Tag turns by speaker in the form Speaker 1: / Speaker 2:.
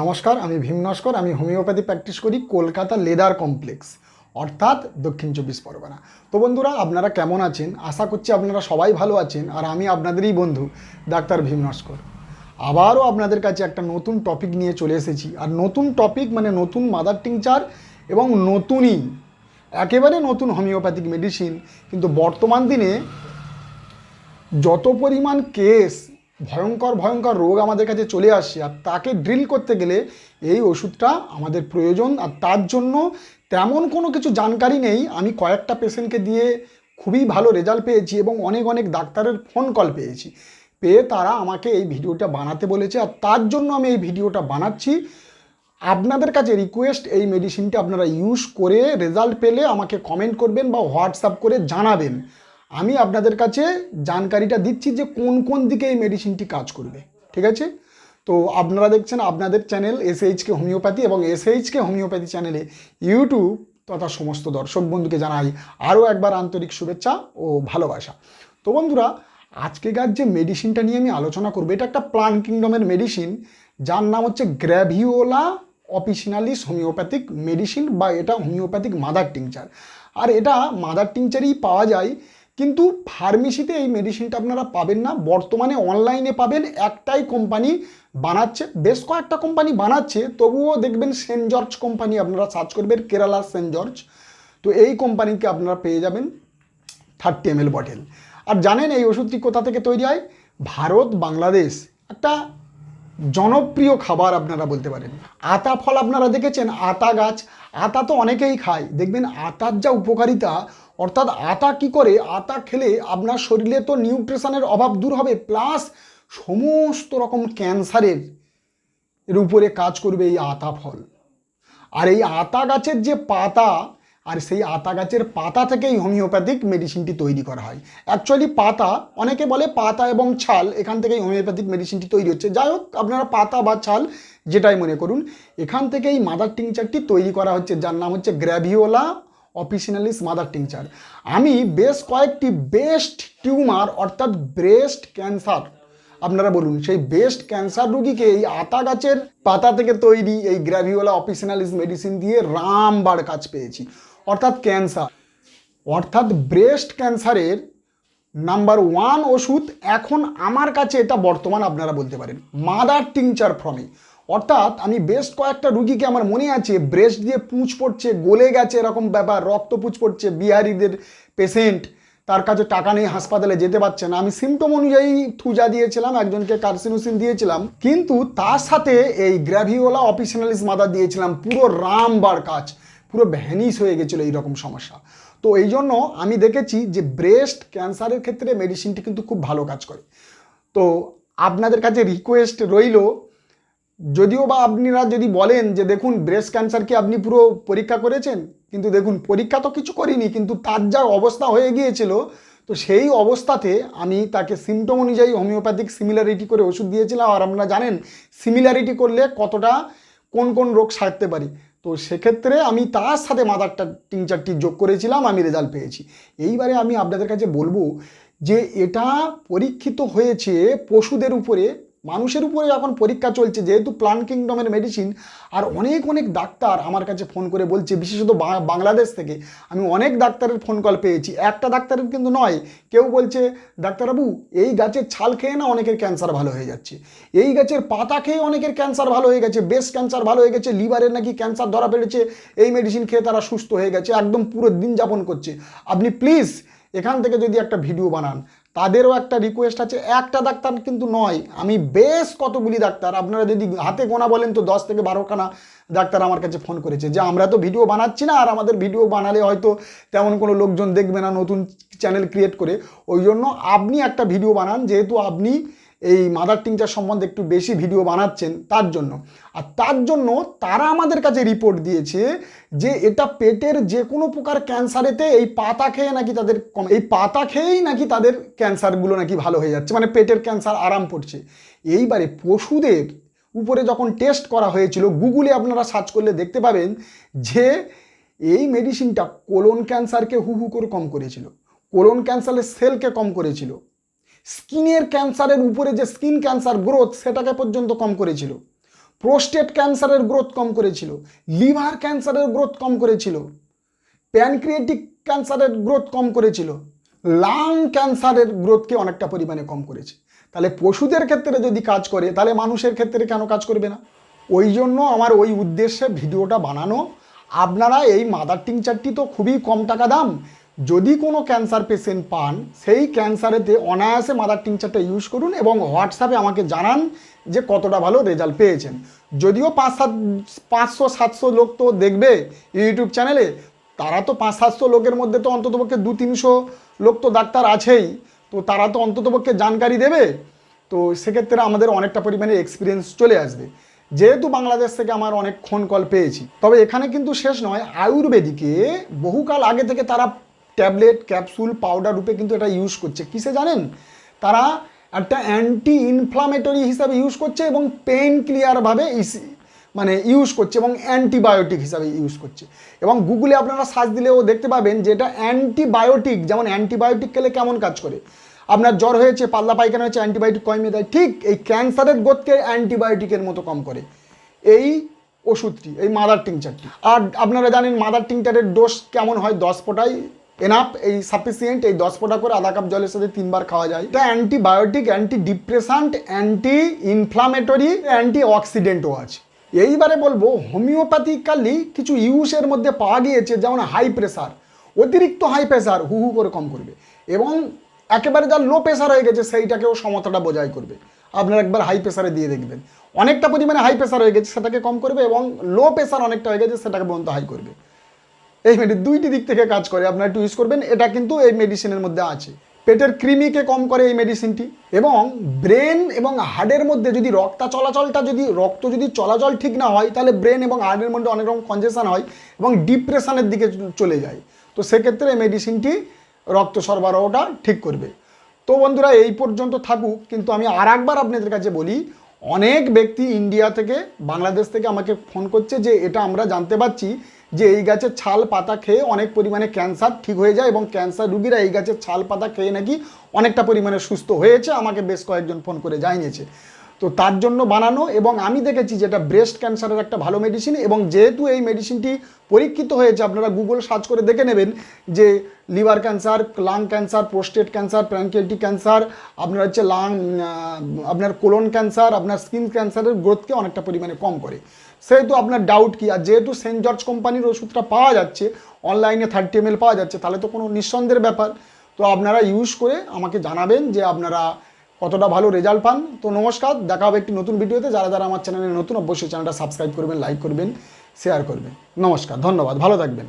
Speaker 1: নমস্কার, আমি ভীম নস্কর, আমি হোমিওপ্যাথি প্র্যাকটিস করি কলকাতা লেদার কমপ্লেক্স, অর্থাৎ দক্ষিণ চব্বিশ পরগনা। তো বন্ধুরা, আপনারা কেমন আছেন? আশা করছি আপনারা সবাই ভালো আছেন, আর আমি আপনাদেরই বন্ধু, ডাক্তার ভীম নস্কর। আবারও আপনাদের কাছে একটা নতুন টপিক নিয়ে চলে এসেছি, আর নতুন টপিক মানে নতুন মাদার টিংচার এবং নতুনই, একেবারে নতুন হোমিওপ্যাথিক মেডিসিন কিন্তু বর্তমান দিনে যত পরিমাণ কেস ভয়ঙ্কর ভয়ঙ্কর রোগ আমাদের কাছে চলে আসছে আর তাকে ড্রিল করতে গেলে এই ওষুধটা আমাদের প্রয়োজন আর তার জন্য তেমন কোনো কিছু জানকারি নেই। আমি কয়েকটা পেশেন্টকে দিয়ে খুবই ভালো রেজাল্ট পেয়েছি এবং অনেক অনেক ডাক্তারের ফোন কল পেয়েছি। পেয়ে তারা আমাকে এই ভিডিওটা বানাতে বলেছে আর তার জন্য আমি এই ভিডিওটা বানাচ্ছি। আপনাদের কাছে রিকোয়েস্ট এই মেডিসিনটা আপনারা ইউজ করে রেজাল্ট পেলে আমাকে কমেন্ট করবেন বা হোয়াটসঅ্যাপ করে জানাবেন। আমি আপনাদের কাছে জানকারিটা দিচ্ছি যে কোন কোন দিকে এই মেডিসিনটি কাজ করবে, ঠিক আছে? তো আপনারা দেখছেন আপনাদের চ্যানেল এসএইচকে হোমিওপ্যাথি এবং এসএইচকে হোমিওপ্যাথি চ্যানেলে ইউটিউব তথা সমস্ত দর্শক বন্ধুকে জানাই আরও একবার আন্তরিক শুভেচ্ছা ও ভালোবাসা। তো বন্ধুরা আজকেকার যে মেডিসিনটা নিয়ে আমি আলোচনা করব, এটা একটা প্লান কিংডমের মেডিসিন যার নাম হচ্ছে গ্র্যাভিওলা অপিসিনালিস হোমিওপ্যাথিক মেডিসিন বা এটা হোমিওপ্যাথিক মাদার টিংচার আর এটা মাদার টিংচারই পাওয়া যায় কিন্তু ফার্মেসিতে এই মেডিসিনটা আপনারা পাবেন না। বর্তমানে অনলাইনে পাবেন। একটাই কোম্পানি বানাচ্ছে। বেশ কয়েকটা কোম্পানি বানাচ্ছে। তবুও দেখবেন সেন্ট জর্জ কোম্পানি আপনারা সার্চ করবেন কেরালা সেন্ট জর্জ। তো এই কোম্পানিকে আপনারা পেয়ে যাবেন থার্টি এম বটেল আর জানেন এই ওষুধটি কোথা থেকে তৈরি হয়? ভারত, বাংলাদেশ। একটা জনপ্রিয় খাবার আপনারা বলতে পারেন। আতা ফল আপনারা দেখেছেন? আতা গাছ। আতা তো অনেকেই খায়। দেখবেন আতার যা উপকারিতা অর্থাৎ আতা কি করে? আতা খেলে আপনার শরীরে তো নিউট্রিশনের অভাব দূর হবে, প্লাস সমস্ত রকম ক্যান্সারের এর উপরে কাজ করবে এই আতা ফল। আর এই আতা গাছের যে পাতা, আর সেই আতা গাছের পাতা থেকেই হোমিওপ্যাথিক মেডিসিনটি তৈরি করা হয়। অ্যাকচুয়ালি পাতা, অনেকে বলে পাতা এবং ছাল, এখান থেকেই হোমিওপ্যাথিক মেডিসিনটি তৈরি হচ্ছে। যাই হোক, আপনারা পাতা বা ছাল যেটাই মনে করুন, এখান থেকেই মাদার টিংচারটি তৈরি করা হচ্ছে, যার নাম হচ্ছে গ্র্যাভিওলা অপিসিনালিস মাদার টিংচার। আমি বেশ কয়েকটি বেস্ট টিউমার অর্থাৎ ব্রেস্ট ক্যান্সার আপনারা বলুন, সেই বেস্ট ক্যান্সার রুগীকে এই আতা গাছের পাতা থেকে তৈরি এই গ্র্যাভিওলা অপিসিনালিস মেডিসিন দিয়ে রামবার কাজ পেয়েছি। অর্থাৎ ক্যান্সার অর্থাৎ ব্রেস্ট ক্যান্সারের নাম্বার ওয়ান ওষুধ এখন আমার কাছে এটা বর্তমান আপনারা বলতে পারেন। মাদার টিংচার ফ্রমে অর্থাৎ আমি বেশ কয়েকটা রুগীকে আমার মনে আছে, ব্রেস্ট দিয়ে পুঁচ পড়ছে, গলে গেছে এরকম ব্যাপার, রক্ত পুঁচ পড়ছে, বিহারিদের পেশেন্ট তার কাছে টাকা নেই হাসপাতালে যেতে পারছে না। আমি সিমটম অনুযায়ী থুজা দিয়েছিলাম, একজনকে কার্সিনোসিন দিয়েছিলাম, কিন্তু তার সাথে এই গ্র্যাভিওলা অপিসিনালিস মাদার দিয়েছিলাম। পুরো রামবার কাজ, পুরো ভ্যানিস হয়ে গেছিল এইরকম সমস্যা। তো এই জন্য আমি দেখেছি যে ব্রেস্ট ক্যান্সারের ক্ষেত্রে মেডিসিনটি কিন্তু খুব ভালো কাজ করে। তো আপনাদের কাছে রিকোয়েস্ট রইল যদিও বা আপনারা যদি বলেন যে দেখুন ব্রেস্ট ক্যান্সার কি আপনি পুরো পরীক্ষা করেছেন, কিন্তু দেখুন, পরীক্ষা তো কিছু করিনি, কিন্তু তার যা অবস্থা হয়ে গিয়েছিল, তো সেই অবস্থাতে আমি তাকে সিমটম অনুযায়ী হোমিওপ্যাথিক সিমিলারিটি করে ওষুধ দিয়েছিলাম। আর আপনারা জানেন সিমিলারিটি করলে কতটা, কোন কোন রোগ সারতে পারি? তো সেক্ষেত্রে আমি তার সাথে মাদারটা টিংচারটি যোগ করেছিলাম, আমি রেজাল্ট পেয়েছি। এইবারে আমি আপনাদের কাছে বলব যে এটা পরীক্ষিত হয়েছে পশুদের উপরে মানুষের উপরে এখন পরীক্ষা চলছে, যেহেতু প্লান কিংডমের মেডিসিন আর অনেক অনেক ডাক্তার আমার কাছে ফোন করে বলছে, বিশেষত বাংলাদেশ থেকে, আমি অনেক ডাক্তারের ফোন কল পেয়েছি। একটা ডাক্তারের কিন্তু নয়, কেউ বলছে ডাক্তারবাবু এই গাছের ছাল খেয়ে না অনেকের ক্যান্সার ভালো হয়ে যাচ্ছে। এই গাছের পাতা খেয়ে অনেকের ক্যান্সার ভালো হয়ে গেছে বেশ ক্যান্সার ভালো হয়ে গেছে লিভারের নাকি ক্যান্সার ধরা পড়েছে, এই মেডিসিন খেয়ে তারা সুস্থ হয়ে গেছে, একদম পুরো দিন যাপন করছে। আপনি প্লিজ এখান থেকে যদি একটা ভিডিও বানান তাদেরও একটা রিকোয়েস্ট আছে, একটা ডাক্তার কিন্তু নয়। আমি বেশ কতগুলি ডাক্তার, আপনারা যদি হাতে গোনা বলেন তো দশ থেকে বারোখানা ডাক্তার আমার কাছে ফোন করেছে। যে আমরা তো ভিডিও বানাচ্ছি না, আর আমাদের ভিডিও বানালে হয়তো তেমন কোনো লোকজন দেখবে না নতুন চ্যানেল ক্রিয়েট করে। ওই জন্য আপনি একটা ভিডিও বানান, যেহেতু আপনি এই মাদার টিংচার সম্বন্ধে একটু বেশি ভিডিও বানাচ্ছেন তার জন্য। আর তার জন্য তারা আমাদের কাছে রিপোর্ট দিয়েছে যে এটা পেটের যে কোনো প্রকার ক্যান্সারেতে এই পাতা খেয়ে নাকি তাদের কম এই পাতা খেয়েই নাকি তাদের ক্যান্সারগুলো নাকি ভালো হয়ে যাচ্ছে মানে পেটের ক্যান্সার আরাম পড়ছে এইবারে পশুদের উপরে যখন টেস্ট করা হয়েছিল গুগলে আপনারা সার্চ করলে দেখতে পাবেন যে এই মেডিসিনটা কোলন ক্যান্সারকে হু হু করে কম করেছিল। কোলন ক্যান্সারের সেলকে কম করেছিল। স্কিনের ক্যান্সারের উপরে যে স্কিন ক্যান্সার গ্রোথ, সেটাকে পর্যন্ত কম করেছিল। প্রোস্টেট ক্যান্সারের গ্রোথ কম করেছিল। লিভার ক্যান্সারের গ্রোথ কম করেছিল। প্যানক্রিয়েটিক ক্যান্সারের গ্রোথ কম করেছিল। লাং ক্যান্সারের গ্রোথকে অনেকটা পরিমাণে কম করেছে। তাহলে পশুদের ক্ষেত্রে যদি কাজ করে, তাহলে মানুষের ক্ষেত্রে কেন কাজ করবে না? ওই জন্য আমার ওই উদ্দেশ্যে ভিডিওটা বানানো। আপনারা এই মাদার টিংচারটি তো খুবই কম টাকা দাম। যদি কোনো ক্যান্সার পেশেন্ট পান, সেই ক্যান্সারেতে অনায়াসে মাদার টিংচারটা ইউজ করুন এবং হোয়াটসঅ্যাপে আমাকে জানান যে কতটা ভালো রেজাল্ট পেয়েছেন। যদিও পাঁচ সাত, পাঁচশো, সাতশো লোক তো দেখবে ইউটিউব চ্যানেলে তারা তো পাঁচ, সাতশো লোকের মধ্যে তো অন্ততপক্ষে দু, তিনশো লোক তো ডাক্তার আছেই। তো তারা তো অন্ততপক্ষে জানকারি দেবে। তো সেক্ষেত্রে আমাদের অনেকটা পরিমাণে এক্সপিরিয়েন্স চলে আসবে। যেহেতু বাংলাদেশ থেকে আমার অনেক ফোন কল পেয়েছি। তবে এখানে কিন্তু শেষ নয়, আয়ুর্বেদিকে বহুকাল আগে থেকে তারা ট্যাবলেট, ক্যাপসুল, পাউডার রূপে কিন্তু এটা ইউজ করছে। কিসে জানেন? তারা একটা অ্যান্টি ইনফ্লামেটরি হিসাবে ইউজ করছে এবং পেন ক্লিয়ারভাবে মানে ইউজ করছে এবং অ্যান্টিবায়োটিক হিসাবে ইউজ করছে। এবং গুগলে আপনারা সার্চ দিলেও দেখতে পাবেন যে এটা অ্যান্টিবায়োটিক যেমন অ্যান্টিবায়োটিক খেলে কেমন কাজ করে? আপনার জ্বর হয়েছে পাল্লা পায়খানা হয়েছে অ্যান্টিবায়োটিক কমিয়ে দেয়, ঠিক এই ক্যান্সারের গোদকে অ্যান্টিবায়োটিকের মতো কম করে। এই ওষুধটি, এই মাদার টিংচারটি আর আপনারা জানেন মাদার টিংচারের ডোজ কেমন হয়? দশ ফোটাই এনাফ এই সাফিসিয়েন্ট এই দশ ফোঁটা করে আধা কাপ জলের সাথে তিনবার খাওয়া যায়। এটা antibiotic anti depressant anti inflammatory anti অক্সিডেন্টও আছে। এইবারে বলব হোমিওপ্যাথিক্যালি কিছু ইউসের মধ্যে পাওয়া গিয়েছে, যেমন হাই প্রেসার অতিরিক্ত হাই প্রেশার হু হু করে কম করবে। এবং একেবারে যার লো প্রেশার হয়ে গেছে, সেইটাকেও সমতাটা বোঝাই করবে। আপনারা একবার হাই প্রেসারে দিয়ে দেখবেন। অনেকটা পরিমাণে হাই প্রেসার হয়ে গেছে, সেটাকে কম করবে এবং লো প্রেশার অনেকটা হয়ে গেছে, সেটাকে বন্ধ হাই করবে। এই মেডি দুইটি দিক থেকে কাজ করে, আপনারা একটু ইউজ করবেন। এটা কিন্তু এই মেডিসিনের মধ্যে আছে। পেটের কৃমিকে কম করে এই মেডিসিনটি এবং ব্রেন এবং হার্টের মধ্যে যদি রক্তা চলাচলটা যদি, রক্ত যদি চলাচল ঠিক না হয়, তাহলে ব্রেন এবং হার্টের মধ্যে অনেক রকম কনজেশন হয় এবং ডিপ্রেশনের দিকে চলে যায়। তো সেক্ষেত্রে এই মেডিসিনটি রক্ত সরবরাহটা ঠিক করবে। তো বন্ধুরা, এই পর্যন্ত থাকুক। কিন্তু আমি আর একবার আপনাদের কাছে বলি, অনেক ব্যক্তি ইন্ডিয়া থেকে বাংলাদেশ থেকে আমাকে ফোন করছে যে এটা আমরা জানতে পারছি যে এই গাছের ছাল পাতা খেয়ে অনেক পরিমাণে ক্যান্সার ঠিক হয়ে যায় এবং ক্যান্সার রুগীরা এই গাছের ছাল পাতা খেয়ে নাকি অনেকটা পরিমাণে সুস্থ হয়েছে। আমাকে বেশ কয়েকজন ফোন করে জানিয়েছে। তো তার জন্য বানানো এবং আমি দেখেছি যেটা ব্রেস্ট ক্যান্সারের একটা ভালো মেডিসিন এবং যেহেতু এই মেডিসিনটি পরীক্ষিত হয়েছে, আপনারা গুগল সার্চ করে দেখে নেবেন যে liver cancer lung cancer prostate cancer pancreatic cancer আপনার হচ্ছে লাং আপনার কোলন ক্যান্সার আপনার স্কিন ক্যান্সারের গ্রোথকে অনেকটা পরিমাণে কম করে। সেহেতু আপনার ডাউট কি? আর যেহেতু সেন্ট জর্জ কোম্পানির ওষুধটা পাওয়া যাচ্ছে অনলাইনে থার্টি এম পাওয়া যাচ্ছে, তাহলে তো কোনো নিঃসন্দেহের ব্যাপার। তো আপনারা ইউজ করে আমাকে জানাবেন যে আপনারা কতটা ভালো রেজাল্ট পান? তো নমস্কার, দেখা হবে একটি নতুন ভিডিওতে যারা যারা আমার চ্যানেলে নতুন, অবশ্যই চ্যানেলটা সাবস্ক্রাইব করবেন লাইক করবেন শেয়ার করবেন। নমস্কার, ধন্যবাদ, ভালো থাকবেন।